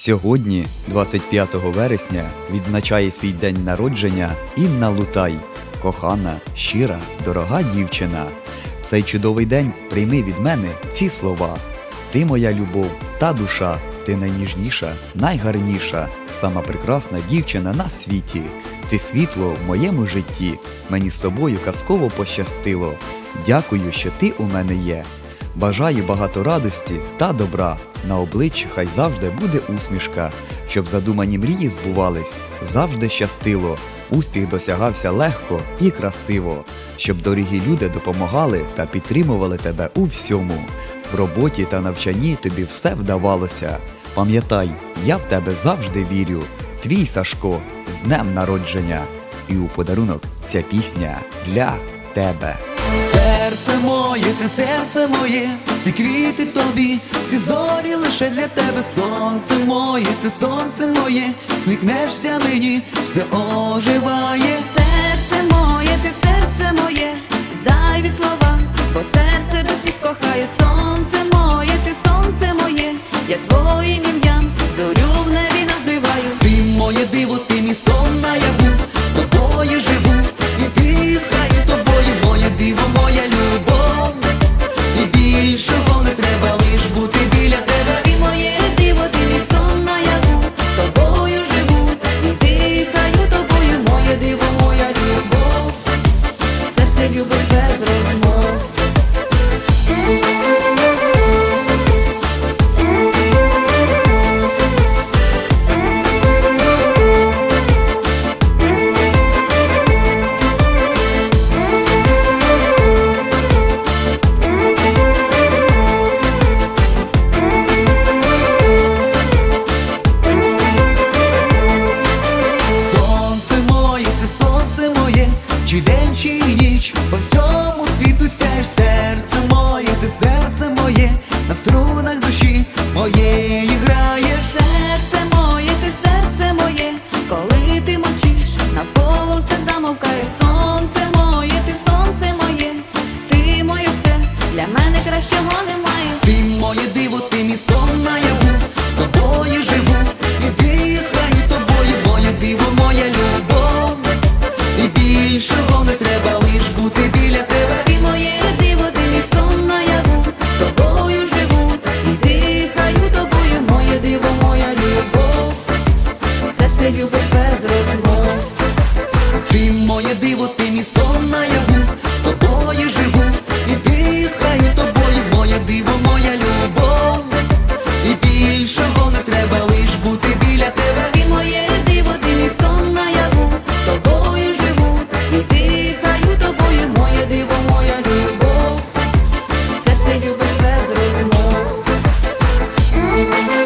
Сьогодні, 25 вересня, відзначає свій день народження Інна Лутай, кохана, щира, дорога дівчина. В цей чудовий день прийми від мене ці слова. Ти моя любов та душа, ти найніжніша, найгарніша, сама прекрасна дівчина на світі. Ти світло в моєму житті. Мені з тобою казково пощастило. Дякую, що ти у мене є. Бажаю багато радості та добра. На обличчі хай завжди буде усмішка, щоб задумані мрії збувались, завжди щастило, успіх досягався легко і красиво, щоб дорогі люди допомагали та підтримували тебе у всьому. В роботі та навчанні тобі все вдавалося. Пам'ятай, я в тебе завжди вірю. Твій Сашко з днем народження. І у подарунок ця пісня для тебе. Серце моє, ти серце моє, всі квіти тобі, всі зорі лише для тебе, сонце моє, ти сонце моє, сміхнешся мені, все оживає. Серце моє, ти серце моє, зайві слова, любить без розмов. Чи день, чи ти мовчиш, навколо все замовкає. Сонце моє, ти сонце моє, ти моє все, для мене кращого немає. Ти моє диво, ти мій сон, моя Thank